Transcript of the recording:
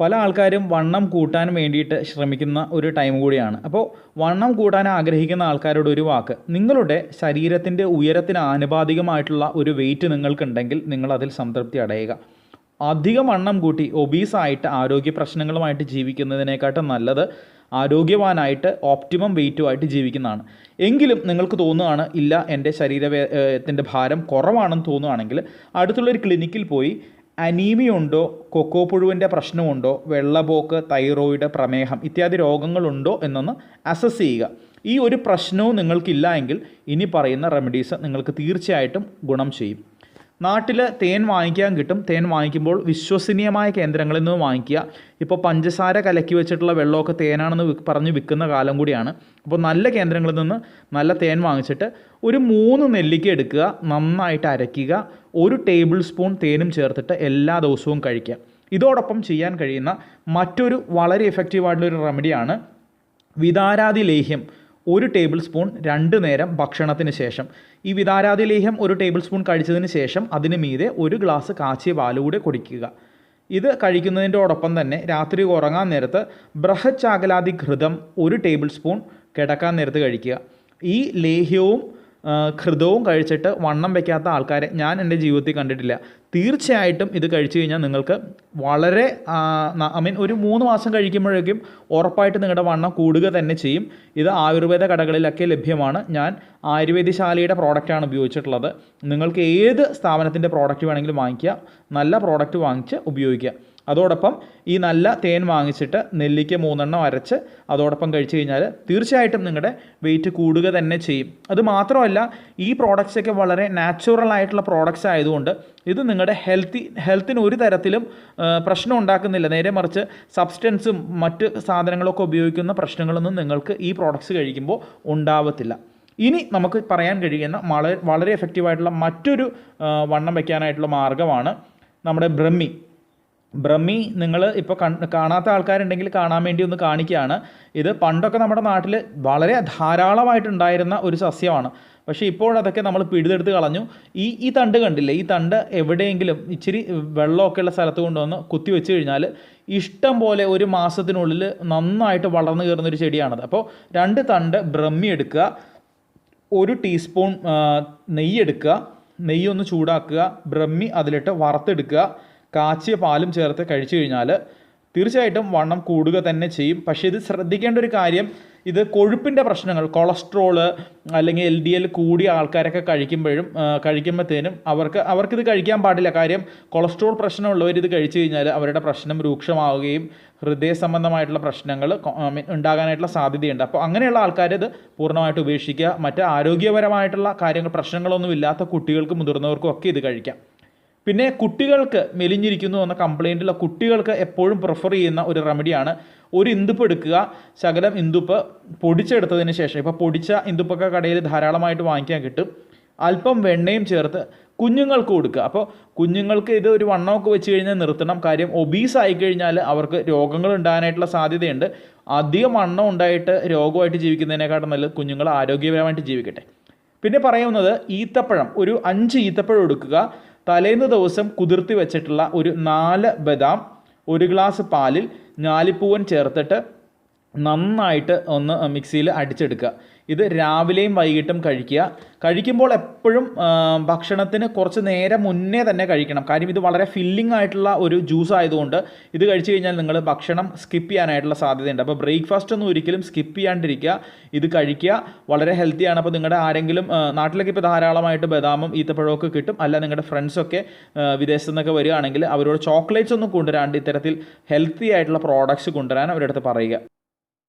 പല ആൾക്കാരും വണ്ണം കൂട്ടാൻ വേണ്ടിയിട്ട് ശ്രമിക്കുന്ന ഒരു ടൈം കൂടിയാണ്. അപ്പോൾ വണ്ണം കൂട്ടാൻ ആഗ്രഹിക്കുന്ന ആൾക്കാരോട് ഒരു വാക്ക്. നിങ്ങളുടെ ശരീരത്തിന്റെ ഉയരത്തിന് ആനുപാതികമായിട്ടുള്ള ഒരു വെയിറ്റ് നിങ്ങൾക്കുണ്ടെങ്കിൽ നിങ്ങൾ അതിൽ സംതൃപ്തി അടയുക. അധികം വണ്ണം കൂട്ടി ഒബീസായിട്ട് ആരോഗ്യ പ്രശ്നങ്ങളുമായിട്ട് ജീവിക്കുന്നതിനേക്കാട്ടും നല്ലത് ആരോഗ്യവാനായിട്ട് ഓപ്റ്റിമം വെയിറ്റുമായിട്ട് ജീവിക്കുന്നതാണ്. എങ്കിലും നിങ്ങൾക്ക് തോന്നുകയാണ് ഇല്ല എന്റെ ശരീരത്തിന്റെ ഭാരം കുറവാണെന്ന് തോന്നുകയാണെങ്കിൽ അടുത്തുള്ളൊരു ക്ലിനിക്കിൽ പോയി അനീമിയ ഉണ്ടോ കൊക്കോ പുഴുവിന്റെ പ്രശ്നമുണ്ടോ? വെള്ളപോക്ക് തൈറോയിഡ് പ്രമേഹം ഇത്യാദി രോഗങ്ങളുണ്ടോ? എന്നൊന്ന് അസസ് ചെയ്യുക. ഈ ഒരു പ്രശ്നവും നിങ്ങൾക്കില്ല എങ്കിൽ ഇനി പറയുന്ന റെമഡീസ് നിങ്ങൾക്ക് തീർച്ചയായിട്ടും ഗുണം ചെയ്യും. നാട്ടിൽ തേൻ വാങ്ങിക്കാൻ കിട്ടും. തേൻ വാങ്ങിക്കുമ്പോൾ വിശ്വസനീയമായ കേന്ദ്രങ്ങളിൽ നിന്ന് വാങ്ങിക്കുക. ഇപ്പോൾ പഞ്ചസാര കലക്കി വെച്ചിട്ടുള്ള വെള്ളമൊക്കെ തേനാണെന്ന് പറഞ്ഞ് വിൽക്കുന്ന കാലം കൂടിയാണ്. അപ്പോൾ നല്ല കേന്ദ്രങ്ങളിൽ നിന്ന് നല്ല തേൻ വാങ്ങിച്ചിട്ട് ഒരു മൂന്ന് നെല്ലിക്ക എടുക്കുക നന്നായിട്ട് അരയ്ക്കുക ഒരു ടേബിൾ സ്പൂൺ തേനും ചേർത്തിട്ട് എല്ലാ ദിവസവും കഴിക്കുക. ഇതോടൊപ്പം ചെയ്യാൻ കഴിയുന്ന മറ്റൊരു വളരെ എഫക്റ്റീവായിട്ടുള്ളൊരു റെമഡിയാണ് വിതാരാതി ലേഹ്യം ഒരു ടേബിൾ സ്പൂൺ രണ്ട് നേരം ഭക്ഷണത്തിന് ശേഷം. ഈ വിതാരാതി ലേഹ്യം ഒരു ടേബിൾ സ്പൂൺ കഴിച്ചതിന് ശേഷം അതിന് മീതെ ഒരു ഗ്ലാസ് കാച്ചിയ പാലുകൂടെ കുടിക്കുക. ഇത് കഴിക്കുന്നതിന്റെയോടൊപ്പം തന്നെ രാത്രി ഉറങ്ങാൻ നേരത്ത് ബൃഹച്ചാകലാതി ഘൃതം ഒരു ടേബിൾ സ്പൂൺ കിടക്കാൻ നേരത്ത് കഴിക്കുക. ഈ ലേഹ്യവും ഘൃതവും കഴിച്ചിട്ട് വണ്ണം വയ്ക്കാത്ത ആൾക്കാരെ ഞാൻ എന്റെ ജീവിതത്തിൽ കണ്ടിട്ടില്ല. തീർച്ചയായിട്ടും ഇത് കഴിച്ചു കഴിഞ്ഞാൽ നിങ്ങൾക്ക് വളരെ ഐ മീൻ ഒരു മൂന്ന് മാസം കഴിക്കുമ്പോഴേക്കും ഉറപ്പായിട്ട് നിങ്ങളുടെ വണ്ണം കൂടുക തന്നെ ചെയ്യും. ഇത് ആയുർവേദ കടകളിലൊക്കെ ലഭ്യമാണ്. ഞാൻ ആയുർവേദശാലയുടെ പ്രോഡക്റ്റാണ് ഉപയോഗിച്ചിട്ടുള്ളത്. നിങ്ങൾക്ക് ഏത് സ്ഥാപനത്തിന്റെ പ്രോഡക്റ്റ് വേണമെങ്കിലും വാങ്ങിക്കുക. നല്ല പ്രോഡക്റ്റ് വാങ്ങിച്ച് ഉപയോഗിക്കുക. അതോടൊപ്പം ഈ നല്ല തേൻ വാങ്ങിച്ചിട്ട് നെല്ലിക്ക മൂന്നെണ്ണം അരച്ച് അതോടൊപ്പം കഴിച്ചു കഴിഞ്ഞാൽ തീർച്ചയായിട്ടും നിങ്ങളുടെ വെയിറ്റ് കൂടുക തന്നെ ചെയ്യും. അത് മാത്രമല്ല ഈ പ്രോഡക്റ്റ്സൊക്കെ വളരെ നാച്ചുറൽ ആയിട്ടുള്ള പ്രോഡക്റ്റ്സ് ആയതുകൊണ്ട് ഇത് നിങ്ങളുടെ ഹെൽത്തി ഹെൽത്തിന് ഒരു തരത്തിലും പ്രശ്നം ഉണ്ടാക്കുന്നില്ല. നേരെ മറിച്ച് സബ്സ്റ്റൻസും മറ്റ് സാധനങ്ങളൊക്കെ ഉപയോഗിക്കുന്ന പ്രശ്നങ്ങളൊന്നും നിങ്ങൾക്ക് ഈ പ്രോഡക്റ്റ്സ് കഴിക്കുമ്പോൾ ഉണ്ടാവത്തില്ല. ഇനി നമുക്ക് പറയാൻ കഴിയുന്ന വളരെ വളരെ എഫക്റ്റീവായിട്ടുള്ള മറ്റൊരു വണ്ണം വയ്ക്കാനായിട്ടുള്ള മാർഗമാണ് നമ്മുടെ ബ്രഹ്മി. ബ്രഹ്മി നിങ്ങൾ ഇപ്പോൾ കാണാത്ത ആൾക്കാരുണ്ടെങ്കിൽ കാണാൻ വേണ്ടി ഒന്ന് കാണിക്കുകയാണ്. ഇത് പണ്ടൊക്കെ നമ്മുടെ നാട്ടിൽ വളരെ ധാരാളമായിട്ടുണ്ടായിരുന്ന ഒരു സസ്യമാണ്. പക്ഷേ ഇപ്പോൾ അതൊക്കെ നമ്മൾ പിടിതെടുത്ത് കളഞ്ഞു. ഈ ഈ തണ്ട് കണ്ടില്ലേ? ഈ തണ്ട് എവിടെയെങ്കിലും ഇച്ചിരി വെള്ളമൊക്കെ ഉള്ള സ്ഥലത്ത് കൊണ്ടുവന്ന് കുത്തി വെച്ച് കഴിഞ്ഞാൽ ഇഷ്ടം പോലെ ഒരു മാസത്തിനുള്ളിൽ നന്നായിട്ട് വളർന്നു കയറുന്ന ഒരു ചെടിയാണത്. അപ്പോൾ രണ്ട് തണ്ട് ബ്രഹ്മി എടുക്കുക ഒരു ടീസ്പൂൺ നെയ്യ് എടുക്കുക നെയ്യ് ഒന്ന് ചൂടാക്കുക ബ്രഹ്മി അതിലിട്ട് വറുത്തെടുക്കുക കാച്ചിയ പാലും ചേർത്ത് കഴിച്ചു കഴിഞ്ഞാൽ തീർച്ചയായിട്ടും വണ്ണം കൂടുക തന്നെ ചെയ്യും. പക്ഷേ ഇത് ശ്രദ്ധിക്കേണ്ട ഒരു കാര്യം ഇത് കൊഴുപ്പിന്റെ പ്രശ്നങ്ങൾ കൊളസ്ട്രോൾ അല്ലെങ്കിൽ എൽ ഡി എൽ കൂടിയ ആൾക്കാരൊക്കെ കഴിക്കുമ്പോഴും കഴിക്കുമ്പോഴത്തേനും അവർക്ക് അവർക്കിത് കഴിക്കാൻ പാടില്ല. കാര്യം കൊളസ്ട്രോൾ പ്രശ്നമുള്ളവർ ഇത് കഴിച്ചു കഴിഞ്ഞാൽ അവരുടെ പ്രശ്നം രൂക്ഷമാവുകയും ഹൃദയ സംബന്ധമായിട്ടുള്ള പ്രശ്നങ്ങൾ ഉണ്ടാകാനായിട്ടുള്ള സാധ്യതയുണ്ട്. അപ്പോൾ അങ്ങനെയുള്ള ആൾക്കാർ ഇത് പൂർണമായിട്ട് ഉപേക്ഷിക്കുക. മറ്റ് ആരോഗ്യപരമായിട്ടുള്ള കാര്യങ്ങൾ പ്രശ്നങ്ങളൊന്നും ഇല്ലാത്ത കുട്ടികൾക്കും മുതിർന്നവർക്കും ഒക്കെ ഇത് കഴിക്കാം. പിന്നെ കുട്ടികൾക്ക് മെലിഞ്ഞിരിക്കുന്നു എന്ന കംപ്ലൈന്റുള്ള കുട്ടികൾക്ക് എപ്പോഴും പ്രിഫർ ചെയ്യുന്ന ഒരു റെമഡിയാണ് ഒരു ഇന്തുപ്പ് എടുക്കുക. ശകലം ഇന്തുപ്പ് പൊടിച്ചെടുത്തതിന് ശേഷം ഇപ്പോൾ പൊടിച്ച ഇന്ദുപ്പൊക്കെ കടയിൽ ധാരാളമായിട്ട് വാങ്ങിക്കാൻ കിട്ടും. അല്പം വെണ്ണയും ചേർത്ത് കുഞ്ഞുങ്ങൾക്ക് കൊടുക്കുക. അപ്പോൾ കുഞ്ഞുങ്ങൾക്ക് ഇത് ഒരു വണ്ണമൊക്കെ വെച്ച് കഴിഞ്ഞാൽ നിർത്തണം. കാര്യം ഒബീസ് ആയി കഴിഞ്ഞാൽ അവർക്ക് രോഗങ്ങൾ ഉണ്ടാകാനായിട്ടുള്ള സാധ്യതയുണ്ട്. അധികം വണ്ണം ഉണ്ടായിട്ട് രോഗമായിട്ട് ജീവിക്കുന്നതിനേക്കാളും നല്ലത് കുഞ്ഞുങ്ങൾ ആരോഗ്യപരമായിട്ട് ജീവിക്കട്ടെ. പിന്നെ പറയുന്നത് ഈത്തപ്പഴം. ഒരു അഞ്ച് ഈത്തപ്പഴം എടുക്കുക. തലേന്ന് ദിവസം കുതിർത്തി വെച്ചിട്ടുള്ള ഒരു നാല് ബദാം ഒരു ഗ്ലാസ് പാലിൽ ഞാലിപ്പൂവൻ ചേർത്തിട്ട് നന്നായിട്ട് ഒന്ന് മിക്സിയിൽ അടിച്ചെടുക്കുക. ഇത് രാവിലെയും വൈകിട്ടും കഴിക്കുക. കഴിക്കുമ്പോൾ എപ്പോഴും ഭക്ഷണത്തിന് കുറച്ച് നേരം മുന്നേ തന്നെ കഴിക്കണം. കാര്യം ഇത് വളരെ ഫില്ലിംഗ് ആയിട്ടുള്ള ഒരു ജ്യൂസ് ആയതുകൊണ്ട് ഇത് കഴിച്ചു കഴിഞ്ഞാൽ നിങ്ങൾ ഭക്ഷണം സ്കിപ്പ് ചെയ്യാനായിട്ടുള്ള സാധ്യതയുണ്ട്. അപ്പോൾ ബ്രേക്ക്ഫാസ്റ്റ് ഒന്നും ഒരിക്കലും സ്കിപ്പ് ചെയ്യാണ്ടിരിക്കുക. ഇത് കഴിക്കുക. വളരെ ഹെൽത്തിയാണ് അപ്പോൾ നിങ്ങളുടെ ആരെങ്കിലും നാട്ടിലേക്ക് ഇപ്പോൾ ധാരാളമായിട്ട് ബദാമും ഈത്തപ്പഴമൊക്കെ കിട്ടും. അല്ല നിങ്ങളുടെ ഫ്രണ്ട്സൊക്കെ വിദേശത്തു നിന്നൊക്കെ വരികയാണെങ്കിൽ അവരോട് ചോക്ലേറ്റ്സ് ഒന്നും കൊണ്ടുവരാണ്ട് ഇത്തരത്തിൽ ഹെൽത്തി ആയിട്ടുള്ള പ്രോഡക്റ്റ്സ് കൊണ്ടുവരാൻ അവരുടെ അടുത്ത് പറയുക.